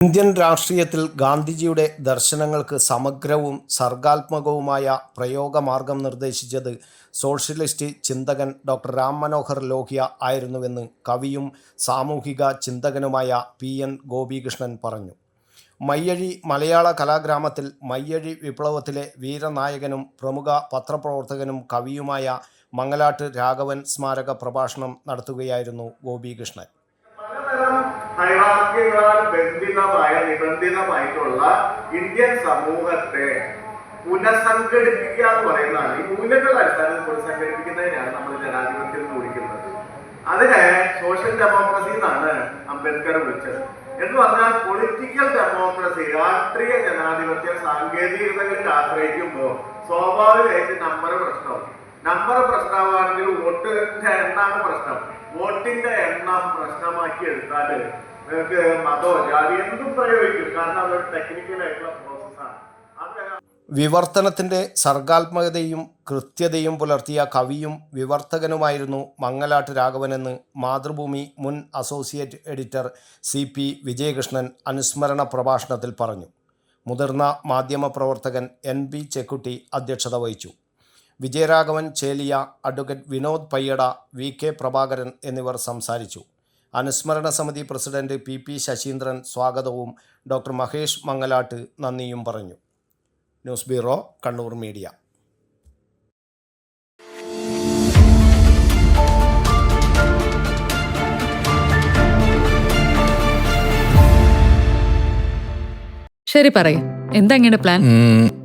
Indian രാഷ്ട്രീയത്തിൽ ഗാന്ധിജിയുടെ ദർശനങ്ങൾക്ക് സമഗ്രവും സർഗാത്മകവുമായ പ്രയോഗമാർഗം നിർദ്ദേശിച്ചത് സോഷ്യലിസ്റ്റ് ചിന്തകൻ ഡോക്ടർ രാം മനോഹർ ലോഹ്യ ആയിരുന്നുവെന്ന് കവിയും സാമൂഹിക ചിന്തകനുമായ പി എൻ ഗോപികൃഷ്ണൻ പറഞ്ഞു. മയ്യഴി മലയാള കലാഗ്രാമത്തിൽ മയ്യഴി വിപ്ലവത്തിലെ വീരനായകനും പ്രമുഖ പത്രപ്രവർത്തകനും കവിയുമായ മംഗലാട്ട് രാഘവൻ സ്മാരക പ്രഭാഷണം നടത്തുകയായിരുന്നു ഗോപികൃഷ്ണൻ. ഹൈറാർക്കികളാൽ ബന്ധിതമായ നിബന്ധിതമായിട്ടുള്ള ഇന്ത്യൻ സമൂഹത്തെ പുനഃസംഘടിപ്പിക്കുക എന്ന് പറയുന്നതാണ്. ഈ മൂല്യങ്ങളുടെ അടിസ്ഥാനത്തിൽ പുനഃസംഘടിപ്പിക്കുന്നതിനാണ് നമ്മൾ ജനാധിപത്യം എന്ന് വിളിക്കുന്നത്. അതിനെ സോഷ്യൽ ഡെമോക്രസി എന്നാണ് അംബേദ്കർ വിളിച്ചത്. എന്ന് പറഞ്ഞാൽ പൊളിറ്റിക്കൽ ഡെമോക്രസി രാഷ്ട്രീയ ജനാധിപത്യം സാങ്കേതികതകളിൽ ആശ്രയിക്കുമ്പോൾ സ്വാഭാവികമായിട്ട് നമ്പർ പ്രശ്നവും നമ്പർ പ്രശ്നമാണെങ്കിൽ വോട്ടിന്റെ എണ്ണാണ് പ്രശ്നം? വോട്ടിന്റെ എണ്ണം പ്രശ്നമാക്കി എടുത്താൽ നിങ്ങൾക്ക് മതോ ജാതി എന്തും പ്രയോഗിക്കും. കാരണം അതൊരു ടെക്നിക്കൽ ആയിട്ടുള്ള പ്രോസസ്സാണ് വിവർത്തനത്തിന്റെ സർഗാത്മകതയും കൃത്യതയും പുലർത്തിയ കവിയും വിവർത്തകനുമായിരുന്നു മങ്ങലാട്ട് രാഘവനെന്ന് മാതൃഭൂമി മുൻ associate editor C P Vijayakrishnan അനുസ്മരണ പ്രഭാഷണത്തിൽ പറഞ്ഞു. മുതിർന്ന മാധ്യമപ്രവർത്തകൻ എൻ ബി ചെക്കുട്ടി അധ്യക്ഷത വഹിച്ചു. Vijayaraghavan Cheliya advocate Vinod Payyada V K Prabhakaran എന്നിവർ സംസാരിച്ചു. അനുസ്മരണ സമിതി പ്രസിഡന്റ് പി പി ശശീന്ദ്രൻ സ്വാഗതവും ഡോക്ടർ മഹേഷ് മംഗലാട്ട് നന്ദിയും പറഞ്ഞു. News bureau Kannur media. ശരി പറയും. എന്താ ഇങ്ങനെ പ്ലാൻ?